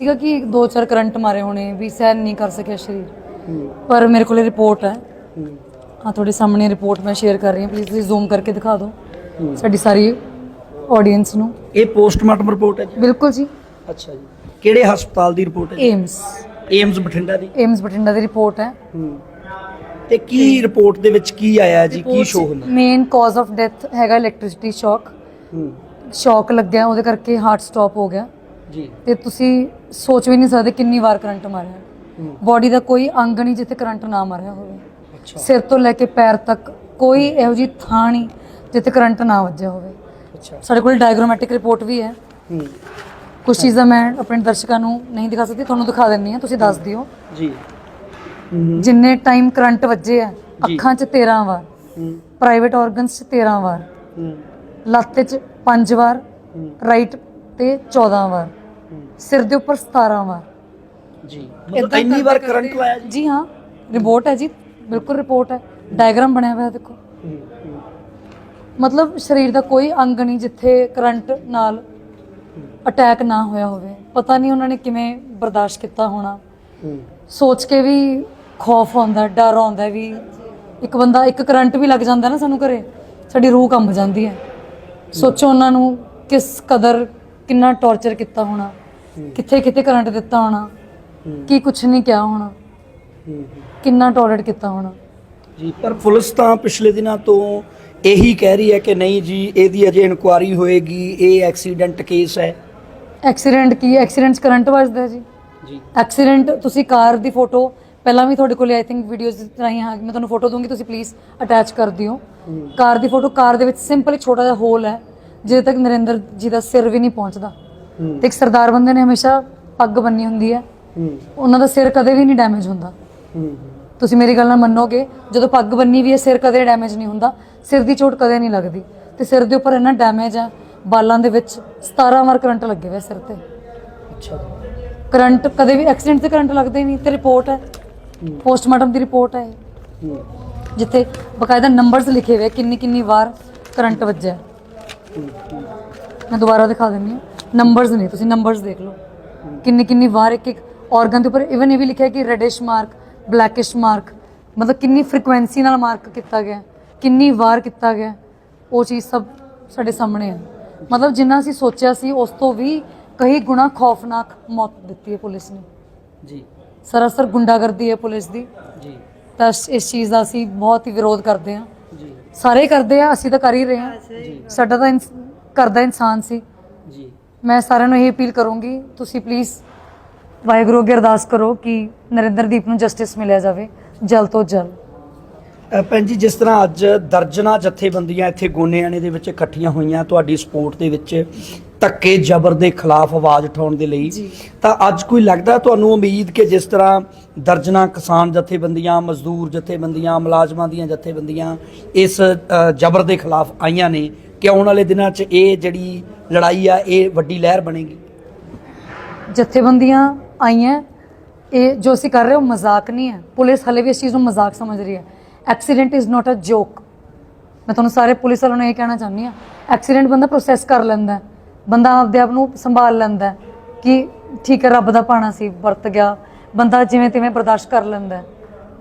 ਸੀਗਾ ਕਿ ਦੋ ਚਾਰ ਕਰੰਟ ਮਾਰੇ ਹੋਣੇ ਵੀ ਸਹਿਨ ਨਹੀਂ ਕਰ ਸਕਿਆ ਸਰੀਰ। ਪਰ ਮੇਰੇ ਕੋਲੇ ਰਿਪੋਰਟ ਹੈ। ਆ ਤੁਹਾਡੇ ਸਾਹਮਣੇ ਰਿਪੋਰਟ ਮੈਂ ਸ਼ੇਅਰ ਕਰ ਰਹੀ ਹਾਂ। ਪਲੀਜ਼ ਤੁਸੀਂ ਜ਼ੂਮ ਕਰਕੇ ਦਿਖਾ ਦਿਓ ਸਾਡੀ ਸਾਰੀ ਆਡੀਅנס ਨੂੰ। ਇਹ ਪੋਸਟਮਾਰਟਮ ਰਿਪੋਰਟ ਹੈ ਜੀ? ਬਿਲਕੁਲ ਜੀ। ਅੱਛਾ ਜੀ। ਕਿਹੜੇ ਹਸਪਤਾਲ ਦੀ ਰਿਪੋਰਟ ਹੈ ਏਮਸ। ਏਮਸ ਬਠਿੰਡਾ ਦੀ? ਏਮਸ ਬਠਿੰਡਾ ਦੀ ਰਿਪੋਰਟ ਹੈ। ਤੇ ਕੀ ਰਿਪੋਰਟ ਦੇ ਵਿੱਚ ਕੀ ਆਇਆ ਜੀ? ਕੀ ਸ਼ੋ ਹੁੰਦਾ? ਮੇਨ ਕਾਜ਼ ਆਫ ਡੈਥ ਹੈਗਾ ਇਲੈਕਟ੍ਰਿਸਿਟੀ ਸ਼ੌਕ ਸ਼ੌਕ ਲੱਗਿਆ ਉਹਦੇ ਕਰਕੇ ਹਾਰਟ ਸਟਾਪ ਹੋ ਗਿਆ। ਜੀ। ਤੇ ਤੁਸੀਂ ਸੋਚ ਵੀ ਨਹੀਂ ਸਕਦੇ ਕਿੰਨੀ ਵਾਰ ਕਰੰਟ ਮਾਰਿਆ। ਬਾਡੀ ਦਾ ਕੋਈ ਅੰਗ ਨਹੀਂ ਜਿੱਥੇ ਕਰੰਟ ਨਾ ਮਾਰਿਆ ਹੋਵੇ। ਅੱਛਾ। ਸਿਰ ਤੋਂ ਲੈ ਕੇ ਪੈਰ ਤੱਕ ਕੋਈ ਇਹੋ ਜੀ ਥਾਂ ਨਹੀਂ ਜਿੱਥੇ ਕਰੰਟ ਨਾ ਵੱਜਿਆ ਹੋਵੇ। ਅੱਛਾ। ਸਾਡੇ ਕੋਲ ਡਾਇਗਰਾਮੈਟਿਕ ਰਿਪੋਰਟ ਵੀ ਹੈ। ਹੂੰ। ਕੁਝ ਚੀਜ਼ਾਂ ਮੈਂ ਆਪਣੇ ਦਰਸ਼ਕਾਂ ਨੂੰ ਨਹੀਂ ਦਿਖਾ ਸਕਦੀ ਤੁਹਾਨੂੰ ਦਿਖਾ ਦਿੰਨੀ ਆ ਤੁਸੀਂ ਦੱਸ ਦਿਓ। ਜੀ। ਹੂੰ। ਜਿੰਨੇ ਟਾਈਮ ਕਰੰਟ ਵੱਜੇ ਆ। ਅੱਖਾਂ 'ਚ 13 ਵਾਰ ਹੂੰ। ਪ੍ਰਾਈਵੇਟ ਆਰਗਨਸ 'ਚ 13 ਵਾਰ ਹੂੰ। ਲੱਤ 'ਚ 5 ਵਾਰ ਹੂੰ, ਰਾਈਟ ਤੇ 14 ਵਾਰ। ਹੂੰ, ਸਿਰ ਦੇ ਉੱਪਰ 17 ਵਾਰ। ਜੀ। ਮਤਲਬ ਏਦਾਂ ਇੰਨੀ ਵਾਰ ਕਰਦੇ ਕਰੰਟ ਲਾਇਆ ਜੀ? ਜੀ ਹਾਂ ਰਿਪੋਰਟ ਹੈ ਜੀ। ਬਿਲਕੁਲ ਰਿਪੋਰਟ ਹੈ। ਡਾਇਗਰਾਮ ਬਣਿਆ ਹੋਇਆ ਦੇਖੋ। ਹੂੰ, ਹੂੰ, ਮਤਲਬ ਸਰੀਰ ਦਾ ਕੋਈ ਅੰਗ ਨਹੀਂ ਜਿੱਥੇ ਕਰੰਟ ਨਾਲ ਅਟੈਕ ਨਾ ਹੋਇਆ ਹੋਵੇ। ਪਤਾ ਨਹੀਂ ਉਹਨਾਂ ਨੇ ਕਿਵੇਂ ਬਰਦਾਸ਼ਤ ਕੀਤਾ ਹੋਣਾ। ਹੂੰ। ਸੋਚ ਕੇ ਵੀ ਖੌਫ ਆਉਂਦਾ ਡਰ ਆਉਂਦਾ ਵੀ ਇੱਕ ਬੰਦਾ ਇੱਕ ਕਰੰਟ ਵੀ ਲੱਗ ਜਾਂਦਾ ਨਾ ਸਾਨੂੰ ਘਰੇ ਸਾਡੀ ਰੂਹ ਕੰਬ ਜਾਂਦੀ ਹੈ। ਸੋਚੋ ਉਹਨਾਂ ਨੂੰ ਕਿਸ ਕਦਰ ਕਿੰਨਾ ਟੌਰਚਰ ਕੀਤਾ ਹੋਣਾ? ਕਿੱਥੇ ਕਿੱਥੇ ਕਰੰਟ ਦਿੱਤਾ ਹੋਣਾ? ਕੀ ਕੁਛ ਨਹੀਂ ਕਿਹਾ ਹੋਣਾ। ਕਿੰਨਾ ਟੋਲਰੇਟ ਕੀਤਾ ਹੋਣਾ? ਜੀ ਪਰ ਪੁਲਿਸ ਤਾਂ ਪਿਛਲੇ ਦਿਨਾਂ ਤੋਂ ਇਹੀ ਕਹਿ ਰਹੀ ਹੈ ਕਿ ਨਹੀਂ ਜੀ ਇਹਦੀ ਅਜੇ ਇਨਕੁਆਰੀ ਹੋਏਗੀ ਇਹ ਐਕਸੀਡੈਂਟ ਕੇਸ ਹੈ। ਐਕਸੀਡੈਂਟ ਕੀ ਐਕਸੀਡੈਂਟ ਕਰੰਟ ਵੱਜਦਾ ਜੀ? ਜੀ। ਐਕਸੀਡੈਂਟ ਤੁਸੀਂ ਕਾਰ ਦੀ ਫੋਟੋ ਪਹਿਲਾਂ ਵੀ ਤੁਹਾਡੇ ਕੋਲੇ ਆਈ ਥਿੰਕ ਵੀਡੀਓਜ਼ ਰਾਹੀਂ ਹਾਂ ਮੈਂ ਤੁਹਾਨੂੰ ਫੋਟੋ ਦੂੰਗੀ ਤੁਸੀਂ ਪਲੀਜ਼ ਅਟੈਚ ਕਰ ਦਿਓ। ਕਾਰ ਦੀ ਫੋਟੋ ਕਾਰ ਦੇ ਵਿੱਚ ਸਿੰਪਲ ਇੱਕ ਛੋਟਾ ਜਿਹਾ ਹੋਲ ਹੈ। ਜਿਹਦੇ ਤੱਕ ਨਰਿੰਦਰ ਜੀ ਦਾ ਸਿਰ ਵੀ ਨਹੀਂ ਪਹੁੰਚਦਾ ਹੂੰ। ਤੇ ਇੱਕ ਸਰਦਾਰ ਬੰਦੇ ਨੇ ਹਮੇਸ਼ਾ ਪੱਗ ਬੰਨੀ ਹੁੰਦੀ ਹੈ। ਹੂੰ। ਉਹਨਾਂ ਦਾ ਸਿਰ ਕਦੇ ਵੀ ਨਹੀਂ ਡੈਮੇਜ ਹੁੰਦਾ। ਹੂੰ। ਤੁਸੀਂ ਮੇਰੀ ਗੱਲ ਨਾਲ ਮੰਨੋਗੇ ਜਦੋਂ ਪੱਗ ਬੰਨੀ ਵੀ ਹੈ ਸਿਰ ਕਦੇ ਡੈਮੇਜ ਨਹੀਂ ਹੁੰਦਾ ਸਿਰ ਦੀ ਚੋਟ ਕਦੇ ਨਹੀਂ ਲੱਗਦੀ। ਤੇ ਸਿਰ ਦੇ ਉੱਪਰ ਇੰਨਾ ਡੈਮੇਜ ਹੈ ਬਾਲਾਂ ਦੇ ਵਿੱਚ 17 ਵਾਰ ਕਰੰਟ ਲੱਗੇ ਹੋਏ ਸਿਰ ਤੇ। ਅੱਛਾ। ਕਰੰਟ ਕਦੇ ਵੀ ਐਕਸੀਡੈਂਟ ਤੇ ਕਰੰਟ ਲੱਗਦਾ ਹੀ ਨਹੀਂ ਤੇ ਰਿਪੋਰਟ ਹੈ। ਹੂੰ, ਪੋਸਟਮਾਰਟਮ ਦੀ ਰਿਪੋਰਟ ਹੈ ਇਹ, ਹੂੰ, ਜਿੱਥੇ ਬਕਾਇਦਾ ਨੰਬਰਸ ਲਿਖੇ ਹੋਏ ਕਿੰਨੀ ਕਿੰਨੀ ਵਾਰ ਕਰੰਟ ਵੱਜਿਆ। ਮੈਂ ਦੁਬਾਰਾ ਦਿਖਾ ਦਿੰਦੀ ਹਾਂ। ਨੰਬਰਸ ਨਹੀਂ ਤੁਸੀਂ ਨੰਬਰਸ ਦੇਖ ਲਓ। ਕਿੰਨੀ ਕਿੰਨੀ ਵਾਰ ਇੱਕ ਇੱਕ ਆਰਗਨ ਦੇ ਉੱਪਰ ਇਵਨ ਇਹ ਵੀ ਲਿਖਿਆ ਕਿ ਰੈਡਿਸ਼ ਮਾਰਕ ਬਲੈਕਿਸ਼ ਮਾਰਕ ਮਤਲਬ ਕਿੰਨੀ ਫ੍ਰੀਕੁਐਂਸੀ ਨਾਲ ਮਾਰਕ ਕੀਤਾ ਗਿਆ ਕਿੰਨੀ ਵਾਰ ਕੀਤਾ ਗਿਆ ਉਹ ਚੀਜ਼ ਸਭ ਸਾਡੇ ਸਾਹਮਣੇ ਹੈ ਮਤਲਬ ਜਿੰਨਾ ਅਸੀਂ ਸੋਚਿਆ ਸੀ ਉਸ ਤੋਂ ਵੀ ਕਈ ਗੁਣਾ ਖੌਫਨਾਕ ਮੌਤ ਦਿੱਤੀ ਹੈ ਪੁਲਿਸ ਨੇ। ਜੀ। ਸਰਾਸਰ ਗੁੰਡਾਗਰਦੀ ਹੈ ਪੁਲਿਸ ਦੀ। ਜੀ। ਤਾਂ ਇਸ- ਇਸ ਚੀਜ਼ ਦਾ ਅਸੀਂ ਬਹੁਤ ਹੀ ਵਿਰੋਧ ਕਰਦੇ ਹਾਂ। ਜੀ। ਸਾਰੇ ਕਰਦੇ ਆ ਅਸੀਂ ਤਾਂ ਕਰ ਹੀ ਰਹੇ ਹਾਂ। ਜੀ ਸਾਡਾ ਤਾਂ ਇਨਸ- ਘਰ ਦਾ ਇਨਸਾਨ ਸੀ। ਜੀ। ਮੈਂ ਸਾਰਿਆਂ ਨੂੰ ਇਹ ਅਪੀਲ ਕਰੂੰਗੀ ਤੁਸੀਂ ਪਲੀਜ਼ ਵਾਹਿਗੁਰੂ ਅੱਗੇ ਅਰਦਾਸ ਕਰੋ ਕਿ ਨਰਿੰਦਰਦੀਪ ਨੂੰ ਜਸਟਿਸ ਮਿਲਿਆ ਜਾਵੇ ਜਲਦ ਤੋਂ ਜਲਦ। ਅ, ਭੈਣ ਜੀ ਜਿਸ ਤਰ੍ਹਾਂ ਅੱਜ ਦਰਜਨਾ ਜਥੇਬੰਦੀਆਂ ਇੱਥੇ ਗੋਨੇਆਣੇ ਦੇ ਵਿੱਚ ਇਕੱਠੀਆਂ ਹੋਈਆਂ ਤੁਹਾਡੀ ਸਪੋਰਟ ਦੇ ਵਿੱਚ ਧੱਕੇ ਜ਼ਬਰ ਦੇ ਖਿਲਾਫ ਆਵਾਜ਼ ਉਠਾਉਣ ਦੇ ਲਈ। ਤਾਂ ਅੱਜ ਕੋਈ ਲੱਗਦਾ ਤੁਹਾਨੂੰ ਉਮੀਦ ਕਿ ਜਿਸ ਤਰ੍ਹਾਂ ਦਰਜਨਾ ਕਿਸਾਨ ਜਥੇਬੰਦੀਆਂ ਮਜ਼ਦੂਰ ਜਥੇਬੰਦੀਆਂ ਮੁਲਾਜ਼ਮਾਂ ਦੀਆਂ ਜਥੇਬੰਦੀਆਂ ਇਸ ਜ਼ਬਰ ਦੇ ਖਿਲਾਫ ਆਈਆਂ ਨੇ ਕਿ ਆਉਣ ਵਾਲੇ ਦਿਨਾਂ 'ਚ ਇਹ ਜਿਹੜੀ ਲੜਾਈ ਆ ਇਹ ਵੱਡੀ ਲਹਿਰ ਬਣੇਗੀ ਜਥੇਬੰਦੀਆਂ ਆਈਆਂ ਇਹ ਜੋ ਅਸੀਂ ਕਰ ਰਹੇ ਹਾਂ ਉਹ ਮਜ਼ਾਕ ਨਹੀਂ ਹੈ ਪੁਲਿਸ ਹਲੇ ਵੀ ਇਸ ਚੀਜ਼ ਨੂੰ ਮਜ਼ਾਕ ਸਮਝ ਰਹੀ ਹੈ ਐਕਸੀਡੈਂਟ ਇਜ਼ ਨਾਟ ਅ ਜੋਕ ਮੈਂ ਤੁਹਾਨੂੰ ਸਾਰੇ ਪੁਲਿਸ ਵਾਲਿਆਂ ਨੂੰ ਇਹ ਕਹਿਣਾ ਚਾਹੁੰਦੀ ਹਾਂ ਐਕਸੀਡੈਂਟ ਬੰਦਾ ਪ੍ਰੋਸੈਸ ਕਰ ਲੈਂਦਾ। ਬੰਦਾ ਆਪਦੇ ਆਪ ਨੂੰ ਸੰਭਾਲ ਲੈਂਦਾ ਹੈ ਕਿ ਠੀਕ ਹੈ ਰੱਬ ਦਾ ਪਾਣਾ ਸੀ ਵਰਤ ਗਿਆ। ਬੰਦਾ ਜਿਵੇਂ ਤਿਵੇਂ ਬਰਦਾਸ਼ਤ ਕਰ ਲੈਂਦਾ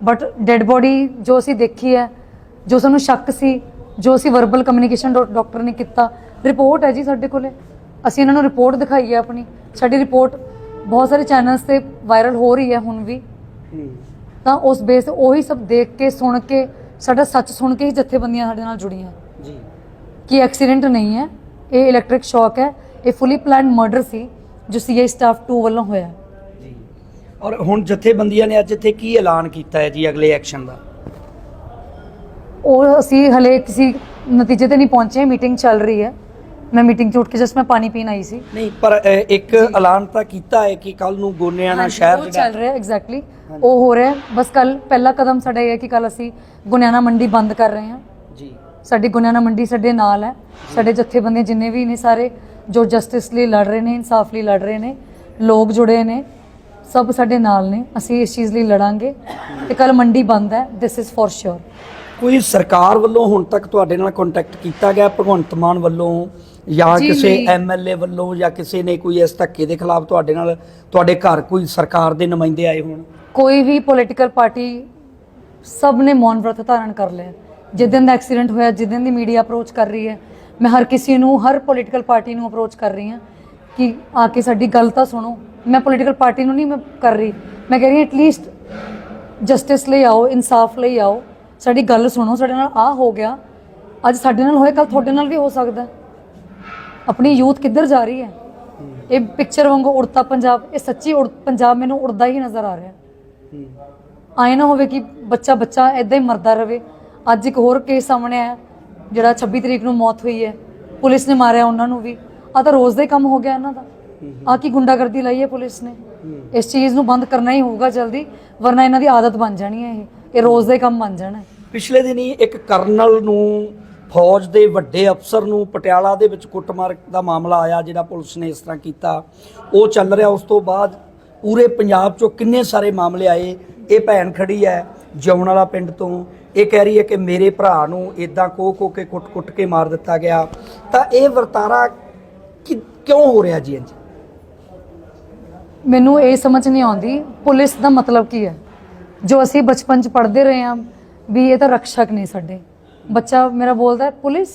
ਬਟ ਡੈੱਡ ਬੋਡੀ ਜੋ ਅਸੀਂ ਦੇਖੀ ਹੈ ਜੋ ਸਾਨੂੰ ਸ਼ੱਕ ਸੀ ਜੋ ਅਸੀਂ ਵਰਬਲ ਕਮਿਊਨੀਕੇਸ਼ਨ ਡਾਕਟਰ ਨੇ ਕੀਤਾ ਰਿਪੋਰਟ ਹੈ ਜੀ ਸਾਡੇ ਕੋਲੇ। ਅਸੀਂ ਇਹਨਾਂ ਨੂੰ ਰਿਪੋਰਟ ਦਿਖਾਈ ਹੈ ਆਪਣੀ। ਸਾਡੀ ਰਿਪੋਰਟ ਬਹੁਤ ਸਾਰੇ ਚੈਨਲਸ ਤੇ ਵਾਇਰਲ ਹੋ ਰਹੀ ਹੈ ਹੁਣ ਵੀ। ਤਾਂ ਉਸ ਬੇਸ ਉਹੀ ਸਭ ਦੇਖ ਕੇ ਸੁਣ ਕੇ ਸਾਡਾ ਸੱਚ ਸੁਣ ਕੇ ਹੀ ਜਥੇਬੰਦੀਆਂ ਸਾਡੇ ਨਾਲ ਜੁੜੀਆਂ। ਜੀ। ਕਿ ਐਕਸੀਡੈਂਟ ਨਹੀਂ ਹੈ। ਇਹ ਇਲੈਕਟ੍ਰਿਕ ਸ਼ੌਕ ਹੈ। ਇਹ ਫੁੱਲੀ ਪਲਾਨਡ ਮਰਡਰ ਸੀ ਜੋ ਸੀਆਈ ਸਟਾਫ 2 ਵੱਲੋਂ ਹੋਇਆ। ਜੀ। ਔਰ ਹੁਣ ਜਥੇਬੰਦੀਆਂ ਨੇ ਅੱਜ ਇੱਥੇ ਕੀ ਐਲਾਨ ਕੀਤਾ ਹੈ ਜੀ ਅਗਲੇ ਐਕਸ਼ਨ ਦਾ? ਉਹ ਅਸੀਂ ਹਲੇ ਕਿਸੇ ਨਤੀਜੇ ਤੇ ਨਹੀਂ ਪਹੁੰਚੇ ਮੀਟਿੰਗ ਚੱਲ ਰਹੀ ਹੈ। ਮੈਂ ਮੀਟਿੰਗ ਚ ਉੱਠ ਕੇ ਜਸਟ ਮੈਂ ਪਾਣੀ ਪੀਣ ਆਈ ਸੀ। ਨਹੀਂ ਪਰ ਇੱਕ ਐਲਾਨ ਤਾਂ ਕੀਤਾ ਹੈ ਕਿ ਕੱਲ ਨੂੰ ਗੋਨੇਆਣਾ ਸ਼ਹਿਰ ਉਹ ਜਿਹੜਾ ਚੱਲ ਰਿਹਾ ਐਗਜ਼ੈਕਟਲੀ ਉਹ ਹੋ ਰਿਹਾ। ਬਸ ਕੱਲ ਪਹਿਲਾ ਕਦਮ ਸਾਡਾ ਇਹ ਹੈ ਕਿ ਕੱਲ ਅਸੀਂ ਗੁਨਿਆਣਾ ਮੰਡੀ ਬੰਦ ਕਰ ਰਹੇ ਹਾਂ। ਜੀ। ਸਾਡੀ ਗੁਨਿਆਣਾ ਮੰਡੀ ਸਾਡੇ ਨਾਲ ਹੈ। ਸਾਡੇ ਜਥੇਬੰਦੀ ਜਿੰਨੇ ਵੀ ਨੇ ਸਾਰੇ ਜੋ ਜਸਟਿਸ ਲਈ ਲੜ ਰਹੇ ਨੇ ਇਨਸਾਫ ਲਈ ਲੜ ਰਹੇ ਨੇ ਲੋਕ ਜੁੜੇ ਨੇ ਸਭ ਸਾਡੇ ਨਾਲ ਨੇ। ਅਸੀਂ ਇਸ ਚੀਜ਼ ਲਈ ਲੜਾਂਗੇ ਤੇ ਕੱਲ ਮੰਡੀ ਬੰਦ ਹੈ। ਥਿਸ ਇਜ਼ ਫॉर ਸ਼ੋਰ ਕੋਈ ਸਰਕਾਰ ਵੱਲੋਂ ਹੁਣ ਤੱਕ ਤੁਹਾਡੇ ਨਾਲ ਕੰਟੈਕਟ ਕੀਤਾ ਗਿਆ ਭਗਵੰਤ ਮਾਨ ਵੱਲੋਂ ਜਾਂ ਜੀ, ਕਿਸੇ ਨਹੀਂ। ਐਮਐਲਏ ਵੱਲੋਂ ਜਾਂ ਕਿਸੇ ਨੇ ਕੋਈ ਇਸ ਧੱਕੇ ਦੇ ਖਿਲਾਫ ਤੁਹਾਡੇ ਨਾਲ ਤੁਹਾਡੇ ਘਰ ਕੋਈ ਸਰਕਾਰ ਦੇ ਨੁਮਾਇੰਦੇ ਆਏ ਹੋਣ? ਕੋਈ ਵੀ ਪੋਲੀਟੀਕਲ ਪਾਰਟੀ ਸਭ ਨੇ ਮੌਨ ਵਰਤ ਧਾਰਨ ਕਰ ਲਿਆ। ਜਿੱਦਨ ਦਾ ਐਕਸੀਡੈਂਟ ਹੋਇਆ ਜਿੱਦਨ ਦੀ ਮੀਡੀਆ ਅਪਰੋਚ ਕਰ ਰਹੀ ਹੈ ਮੈਂ ਹਰ ਕਿਸੇ ਨੂੰ ਹਰ ਪੋਲੀਟੀਕਲ ਪਾਰਟੀ ਨੂੰ ਅਪਰੋਚ ਕਰ ਰਹੀ ਹਾਂ ਕਿ ਆ ਕੇ ਸਾਡੀ ਗੱਲ ਤਾਂ ਸੁਣੋ। ਮੈਂ ਪੋਲੀਟੀਕਲ ਪਾਰਟੀ ਨੂੰ ਨਹੀਂ ਮੈਂ ਕਰ ਰਹੀ। ਮੈਂ ਕਹਿ ਰਹੀ ਹਾਂ ਐਟਲੀਸਟ ਜਸਟਿਸ ਲਈ ਆਓ ਇਨਸਾਫ ਲਈ ਆਓ। ਸਾਡੀ ਗੱਲ ਸੁਣੋ ਸਾਡੇ ਨਾਲ ਆ ਹੋ ਗਿਆ। ਅੱਜ ਸਾਡੇ ਨਾਲ ਹੋਏ ਕੱਲ ਤੁਹਾਡੇ ਨਾਲ ਵੀ ਹੋ ਸਕਦਾ। ਆਪਣੀ ਯੂਥ ਕਿੱਧਰ ਜਾ ਰਹੀ ਹੈ? ਇਹ ਪਿਕਚਰ ਵਾਂਗੂ ਉੜਤਾ ਪੰਜਾਬ ਇਹ ਸੱਚੀ ਉੜ ਪੰਜਾਬ ਮੈਨੂੰ ਉੜਦਾ ਹੀ ਨਜ਼ਰ ਆ ਰਿਹਾ। ਆਏ ਨਾ ਹੋਵੇ ਕਿ ਬੱਚਾ ਬੱਚਾ ਐਦਾਂ ਹੀ ਮਰਦਾ ਰਵੇ। ਅੱਜ ਇੱਕ ਹੋਰ ਕੇਸ ਸਾਹਮਣੇ ਆਇਆ, ਜਿਹੜਾ 26 ਤਰੀਕ ਨੂੰ ਮੌਤ ਹੋਈ ਹੈ। ਪੁਲਿਸ ਨੇ ਮਾਰਿਆ ਉਹਨਾਂ ਨੂੰ ਵੀ। ਆ ਤਾਂ ਰੋਜ਼ ਦਾ ਕੰਮ ਹੋ ਗਿਆ ਇਹਨਾਂ ਦਾ। ਆ ਕੀ ਗੁੰਡਾਗਰਦੀ ਲਾਈ ਹੈ ਪੁਲਿਸ ਨੇ? ਇਸ ਚੀਜ਼ ਨੂੰ ਬੰਦ ਕਰਨਾ ਹੀ ਹੋਊਗਾ ਜਲਦੀ, ਵਰਨਾ ਇਹਨਾਂ ਦੀ ਆਦਤ ਬਣ ਜਾਣੀ ਹੈ ਇਹ। ਇਹ ਰੋਜ਼ ਦਾ ਕੰਮ ਬਣ ਜਾਣਾ ਪਿਛਲੇ ਦਿਨੀ ਇੱਕ ਕਰਨਲ ਨੂੰ ਫੌਜ ਦੇ ਵੱਡੇ ਅਫਸਰ ਨੂੰ ਪਟਿਆਲਾ ਦੇ ਵਿੱਚ ਕੁੱਟਮਾਰ ਦਾ ਮਾਮਲਾ ਆਇਆ, ਜਿਹੜਾ ਪੁਲਿਸ ਨੇ ਇਸ ਤਰ੍ਹਾਂ ਕੀਤਾ। ਉਹ ਚੱਲ ਰਿਹਾ, ਉਸ ਤੋਂ ਬਾਅਦ ਪੂਰੇ ਪੰਜਾਬ 'ਚੋਂ ਕਿੰਨੇ ਸਾਰੇ ਮਾਮਲੇ ਆਏ। ਇਹ ਭੈਣ ਖੜੀ ਹੈ ਜਿਉਣ ਵਾਲਾ ਪਿੰਡ ਤੋਂ। ਇਹ ਕਹਿ ਰਹੀ ਹੈ ਕਿ ਮੇਰੇ ਭਰਾ ਨੂੰ ਇਦਾਂ ਕੋ ਕੋ ਕੇ ਕੁੱਟ-ਕੁੱਟ ਕੇ ਮਾਰ ਦਿੱਤਾ ਗਿਆ। ਤਾਂ ਇਹ ਵਰਤਾਰਾ ਕਿਉਂ ਹੋ ਰਿਹਾ ਜੀ ਇੰਜ? ਮੈਨੂੰ ਇਹ ਸਮਝ ਨਹੀਂ ਆਉਂਦੀ। ਪੁਲਿਸ ਦਾ ਮਤਲਬ ਕੀ ਹੈ? ਜੋ ਅਸੀਂ ਬਚਪਨ ਚ ਪੜ੍ਹਦੇ ਰਹੇ ਹਾਂ ਵੀ ਇਹ ਤਾਂ ਰਕਸ਼ਕ ਨਹੀਂ ਸਾਡੇ। ਬੱਚਾ ਮੇਰਾ ਬੋਲਦਾ ਹੈ ਪੁਲਿਸ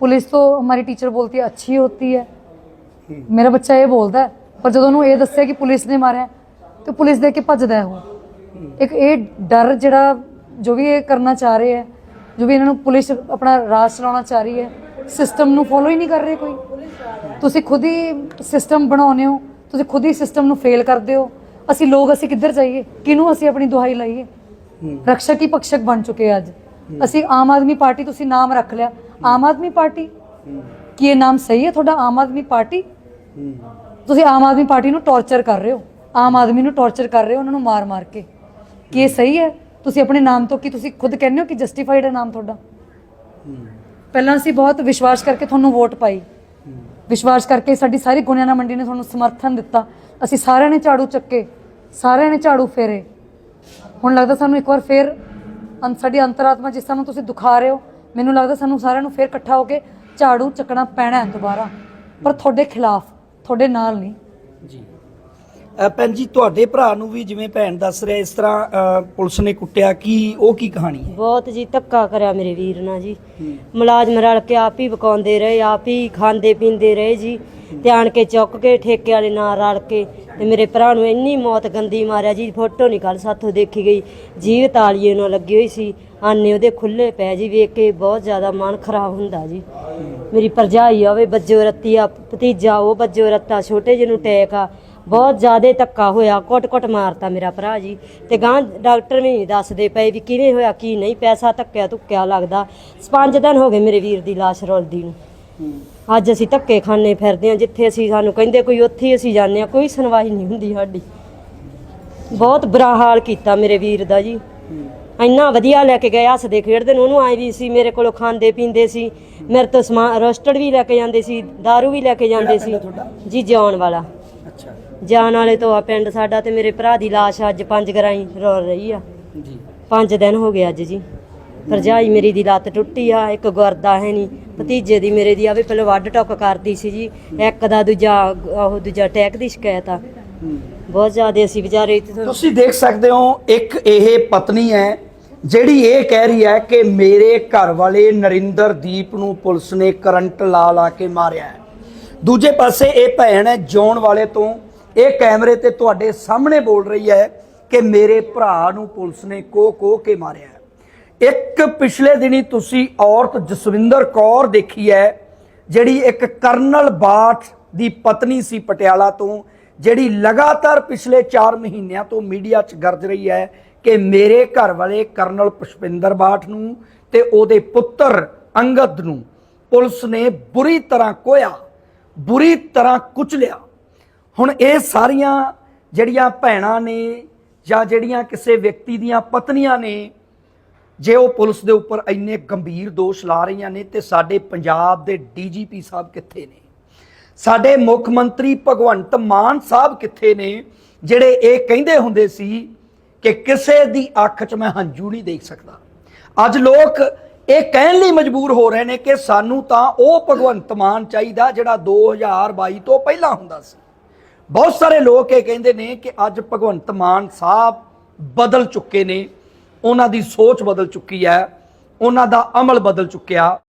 ਪੁਲਿਸ ਤੋਂ ਹਮਾਰੀ ਟੀਚਰ ਬੋਲਤੀ ਹੈ ਅੱਛੀ ਹੋਤੀ ਹੈ। ਮੇਰਾ ਬੱਚਾ ਇਹ ਬੋਲਦਾ ਹੈ, ਪਰ ਜਦੋਂ ਉਹਨੂੰ ਇਹ ਦੱਸਿਆ ਕਿ ਪੁਲਿਸ ਨੇ ਮਾਰਿਆ ਤੇ ਪੁਲਿਸ ਦੇ ਕੇ ਭੱਜਦਾ ਹੈ ਉਹ। ਇੱਕ ਇਹ ਡਰ ਜਿਹੜਾ ਜੋ ਵੀ ਇਹ ਕਰਨਾ ਚਾਹ ਰਹੇ ਹੈ ਜੋ ਵੀ ਇਹਨਾਂ ਨੂੰ ਪੁਲਿਸ ਆਪਣਾ ਰਾਜ ਚਲਾਉਣਾ ਚਾਹ ਰਹੀ ਹੈ ਸਿਸਟਮ ਨੂੰ ਫੋਲੋ ਹੀ ਨਹੀਂ ਕਰ ਰਹੇ ਕੋਈ। ਤੁਸੀਂ ਖੁਦ ਹੀ ਸਿਸਟਮ ਬਣਾਉਨੇ ਹੋ ਤੁਸੀਂ ਖੁਦ ਹੀ ਸਿਸਟਮ ਨੂੰ ਫੇਲ ਕਰਦੇ ਹੋ। ਅਸੀਂ ਲੋਕ ਅਸੀਂ ਕਿੱਧਰ ਜਾਈਏ? ਕਿਹਨੂੰ ਅਸੀਂ ਆਪਣੀ ਦੁਹਾਈ ਲਾਈਏ? ਰਕਸ਼ਕ ਹੀ ਪਕਸ਼ਕ ਬਣ ਚੁੱਕੇ ਅੱਜ? ਅਸੀਂ ਆਮ ਆਦਮੀ ਪਾਰਟੀ ਤੁਸੀਂ ਨਾਮ ਰੱਖ ਲਿਆ। ਆਮ ਆਦਮੀ ਪਾਰਟੀ? ਕੀ ਇਹ ਨਾਮ ਸਹੀ ਹੈ ਤੁਹਾਡਾ ਆਮ ਆਦਮੀ ਪਾਰਟੀ? ਤੁਸੀਂ ਆਮ ਆਦਮੀ ਪਾਰਟੀ ਨੂੰ ਟੌਰਚਰ ਕਰ ਰਹੇ ਹੋ। ਆਮ ਆਦਮੀ ਨੂੰ ਟੌਰਚਰ ਕਰ ਰਹੇ ਹੋ ਉਹਨਾਂ ਨੂੰ ਮਾਰ ਮਾਰ ਕੇ। ਕੀ ਇਹ ਸਹੀ ਹੈ? ਤੁਸੀਂ ਆਪਣੇ ਨਾਮ ਤੋਂ ਕੀ ਤੁਸੀਂ ਖੁਦ ਕਹਿੰਦੇ ਹੋ ਕਿ ਜਸਟੀਫਾਈਡ ਹੈ ਨਾਮ ਤੁਹਾਡਾ? ਪਹਿਲਾਂ ਅਸੀਂ ਬਹੁਤ ਵਿਸ਼ਵਾਸ ਕਰਕੇ ਤੁਹਾਨੂੰ ਵੋਟ ਪਾਈ। ਵਿਸ਼ਵਾਸ ਕਰਕੇ ਸਾਡੀ ਸਾਰੀ ਗੁਨਿਆਣਾ ਮੰਡੀ ਨੇ ਤੁਹਾਨੂੰ ਸਮਰਥਨ ਦਿੱਤਾ। ਅਸੀਂ ਸਾਰਿਆਂ ਨੇ ਝਾੜੂ ਚੱਕੇ, ਸਾਰਿਆਂ ਨੇ ਝਾੜੂ ਫੇਰੇ। ਹੁਣ ਲੱਗਦਾ ਸਾਨੂੰ ਇੱਕ ਵਾਰ ਫੇਰ ਅੰ- ਸਾਡੀ ਅੰਤਰਾਤਮਾ ਜਿਸ ਤਰ੍ਹਾਂ ਨੂੰ ਤੁਸੀਂ ਦੁਖਾ ਰਹੇ ਹੋ, ਮੈਨੂੰ ਲੱਗਦਾ ਸਾਨੂੰ ਸਾਰਿਆਂ ਨੂੰ ਫੇਰ ਇਕੱਠਾ ਹੋ ਕੇ ਝਾੜੂ ਚੱਕਣਾ ਪੈਣਾ ਹੈ ਦੁਬਾਰਾ। ਪਰ ਤੁਹਾਡੇ ਖਿਲਾਫ, ਤੁਹਾਡੇ ਨਾਲ ਨਹੀਂ। ਜੀ। ਭੈਣ ਜੀ ਤੁਹਾਡੇ ਭਰਾ ਨੂੰ ਵੀ ਜਿਵੇਂ ਭੈਣ ਦੱਸ ਰਿਹਾ ਇਸ ਤਰ੍ਹਾਂ ਅ, ਪੁਲਿਸ ਨੇ ਕੁੱਟਿਆ ਕੀ ਉਹ ਕੀ ਕਹਾਣੀ ਹੈ? ਬਹੁਤ ਜੀ ਧੱਕਾ ਕਰਿਆ ਮੇਰੇ ਵੀਰ ਨਾਲ ਜੀ। ਮੁਲਾਜ਼ਮ ਰਲ ਕੇ ਆਪ ਹੀ ਪਕਾਉਂਦੇ ਰਹੇ ਆਪ ਹੀ ਖਾਂਦੇ ਪੀਂਦੇ ਰਹੇ ਜੀ। ਤੇ ਆਣ ਕੇ ਚੁੱਕ ਕੇ ਠੇਕੇ ਵਾਲੇ ਨਾਲ ਰਲ ਕੇ ਤੇ ਮੇਰੇ ਭਰਾ ਨੂੰ ਇੰਨੀ ਮੌਤ ਗੰਦੀ ਮਾਰਿਆ ਜੀ ਫੋਟੋ ਨਹੀਂ ਕੱਲ ਸਾਥੋਂ ਦੇਖੀ ਗਈ। ਜੀਵ ਤਾਲੀਏ ਨਾਲ ਲੱਗੀ ਹੋਈ ਸੀ ਆਨੇ ਉਹਦੇ ਖੁੱਲੇ ਪੈ ਜੀ ਵੇਖ ਕੇ ਬਹੁਤ ਜ਼ਿਆਦਾ ਮਨ ਖਰਾਬ ਹੁੰਦਾ ਜੀ। ਮੇਰੀ ਭਰਜਾਈ ਆਵੇ ਬੱਜੋ ਰੱਤੀ ਆ ਭਤੀਜਾ ਉਹ ਬੱਜੋ ਰੱਤਾ ਛੋਟੇ ਜਿਹੇ ਨੂੰ ਟੈਕ ਆ ਬਹੁਤ ਜ਼ਿਆਦਾ ਧੱਕਾ ਹੋਇਆ ਕੁੱਟ-ਕੁੱਟ ਮਾਰਤਾ ਮੇਰਾ ਭਰਾ ਜੀ। ਤੇ ਗਾਂ ਡਾਕਟਰ ਵੀ ਨਹੀਂ ਦੱਸਦੇ ਪਏ ਵੀ ਕਿਵੇਂ ਹੋਇਆ ਕੀ ਨਹੀਂ ਪੈਸਾ ਧੱਕਿਆ ਧੁੱਕਿਆ ਲੱਗਦਾ। ਪੰਜ ਦਿਨ ਹੋ ਗਏ ਮੇਰੇ ਵੀਰ ਦੀ ਲਾਸ਼ ਰੁਲਦੀ ਨੂੰ। ਅੱਜ ਅਸੀਂ ਧੱਕੇ ਖਾਣੇ ਫਿਰਦੇ ਆ ਜਿੱਥੇ ਅਸੀਂ ਸਾਨੂੰ ਕਹਿੰਦੇ ਕੋਈ ਉੱਥੇ ਅਸੀਂ ਜਾਂਦੇ ਆ ਕੋਈ ਸੁਣਵਾਈ ਨਹੀਂ ਹੁੰਦੀ ਸਾਡੀ। ਬਹੁਤ ਬੁਰਾ ਹਾਲ ਕੀਤਾ ਮੇਰੇ ਵੀਰ ਦਾ ਜੀ। ਇੰਨਾ ਵਧੀਆ ਲੈ ਕੇ ਗਏ ਹੱਸਦੇ ਖੇਡਦੇ ਨੂੰ ਉਹਨੂੰ ਆਏ ਵੀ ਸੀ ਮੇਰੇ ਕੋਲੋਂ ਖਾਂਦੇ ਪੀਂਦੇ ਸੀ। ਮੇਰੇ ਤੋਂ ਸਮਾਨ ਰੋਸਟਡ ਵੀ ਲੈ ਕੇ ਜਾਂਦੇ ਸੀ दारू ਵੀ ਲੈ ਕੇ ਜਾਂਦੇ ਸੀ? ਜੀ ਜਿਉਣ ਵਾਲਾ। ਜਾਨ ਵਾਲੇ ਤੋਂ ਆ ਪਿੰਡ ਸਾਡਾ ਤੇ ਮੇਰੇ ਭਰਾ ਦੀ ਲਾਸ਼ ਅੱਜ ਪੰਜ ਗਰਾਈ ਰੋਲ ਰਹੀ ਆ। ਜੀ। ਪੰਜ ਦਿਨ ਹੋ ਗਏ ਅੱਜ ਜੀ। ਭਰਜਾਈ ਮੇਰੀ ਦੀ ਲੱਤ ਟੁੱਟੀ ਆ ਇੱਕ ਗੁਰਦਾ ਹੈ ਨਹੀਂ ਭਤੀਜੇ ਦੀ ਮੇਰੇ ਦੀ ਆਵੇ ਪਹਿਲਾਂ ਵੱਡ ਟੁੱਕ ਕਰਦੀ ਸੀ ਜੀ। ਇੱਕ ਦਾ ਦੂਜਾ ਉਹ ਦੂਜਾ ਅਟੈਕ ਦੀ ਸ਼ਿਕਾਇਤ ਆ। ਬਹੁਤ ਜ਼ਿਆਦਾ ਅਸੀਂ ਵਿਚਾਰੇ ਇੱਥੇ ਤੁਸੀਂ ਦੇਖ ਸਕਦੇ ਹੋ ਇੱਕ ਇਹ ਪਤਨੀ ਹੈ ਜਿਹੜੀ ਇਹ ਕਹਿ ਰਹੀ ਹੈ ਕਿ ਮੇਰੇ ਘਰ ਵਾਲੇ ਨਰਿੰਦਰਦੀਪ ਨੂੰ ਪੁਲਿਸ ਨੇ ਕਰੰਟ ਲਾ ਲਾ ਕੇ ਮਾਰਿਆ ਦੂਜੇ ਪਾਸੇ ਇਹ ਭੈਣ ਹੈ ਜੌਣ ਵਾਲੇ ਤੋਂ ਇਹ ਕੈਮਰੇ ਤੇ ਤੁਹਾਡੇ ਸਾਹਮਣੇ ਬੋਲ ਰਹੀ ਹੈ ਕਿ ਮੇਰੇ ਭਰਾ ਨੂੰ ਪੁਲਿਸ ਨੇ ਕੋ ਕੋ ਕੇ ਮਾਰਿਆ ਇੱਕ ਪਿਛਲੇ ਦਿਨੀ ਤੁਸੀਂ ਔਰਤ ਜਸਵਿੰਦਰ ਕੌਰ ਦੇਖੀ ਹੈ, ਜਿਹੜੀ ਇੱਕ ਕਰਨਲ ਬਾਠ ਦੀ ਪਤਨੀ ਸੀ ਪਟਿਆਲਾ ਤੋਂ, ਜਿਹੜੀ ਲਗਾਤਾਰ ਪਿਛਲੇ 4 ਮਹੀਨਿਆਂ ਤੋਂ ਮੀਡੀਆ 'ਚ ਗਰਜ ਰਹੀ ਹੈ ਕਿ ਮੇਰੇ ਘਰ ਵਾਲੇ ਕਰਨਲ ਪੁਸ਼ਪਿੰਦਰ ਬਾਠ ਨੂੰ ਤੇ ਉਹਦੇ ਪੁੱਤਰ ਅੰਗਦ ਨੂੰ ਪੁਲਿਸ ਨੇ ਬੁਰੀ ਤਰ੍ਹਾਂ ਕੋਇਆ, ਬੁਰੀ ਤਰ੍ਹਾਂ ਕੁਚਲਿਆ। ਹੁਣ ਇਹ ਸਾਰੀਆਂ ਜਿਹੜੀਆਂ ਭੈਣਾਂ ਨੇ ਜਾਂ ਜਿਹੜੀਆਂ ਕਿਸੇ ਵਿਅਕਤੀ ਦੀਆਂ ਪਤਨੀਆਂ ਨੇ, ਜੇ ਉਹ ਪੁਲਿਸ ਦੇ ਉੱਪਰ ਇੰਨੇ ਗੰਭੀਰ ਦੋਸ਼ ਲਾ ਰਹੀਆਂ ਨੇ ਤੇ ਸਾਡੇ ਪੰਜਾਬ ਦੇ ਡੀਜੀਪੀ ਸਾਹਿਬ ਕਿੱਥੇ ਨੇ? ਸਾਡੇ ਮੁੱਖ ਮੰਤਰੀ ਭਗਵੰਤ ਮਾਨ ਸਾਹਿਬ ਕਿੱਥੇ ਨੇ, ਜਿਹੜੇ ਇਹ ਕਹਿੰਦੇ ਹੁੰਦੇ ਸੀ ਕਿ ਕਿਸੇ ਦੀ ਅੱਖ 'ਚ ਮੈਂ ਹੰਝੂ ਨਹੀਂ ਦੇਖ ਸਕਦਾ। ਅੱਜ ਲੋਕ ਇਹ ਕਹਿਣ ਲਈ ਮਜਬੂਰ ਹੋ ਰਹੇ ਨੇ ਕਿ ਸਾਨੂੰ ਤਾਂ ਉਹ ਭਗਵੰਤ ਮਾਨ ਚਾਹੀਦਾ ਜਿਹੜਾ 2022 ਤੋਂ ਪਹਿਲਾਂ ਹੁੰਦਾ ਸੀ। ਬਹੁਤ ਸਾਰੇ ਲੋਕ ਇਹ ਕਹਿੰਦੇ ਨੇ ਕਿ ਅੱਜ ਭਗਵੰਤ ਮਾਨ ਸਾਹਿਬ ਬਦਲ ਚੁੱਕੇ ਨੇ, ਉਹਨਾਂ ਦੀ ਸੋਚ ਬਦਲ ਚੁੱਕੀ ਹੈ, ਉਹਨਾਂ ਦਾ ਅਮਲ ਬਦਲ ਚੁੱਕਿਆ।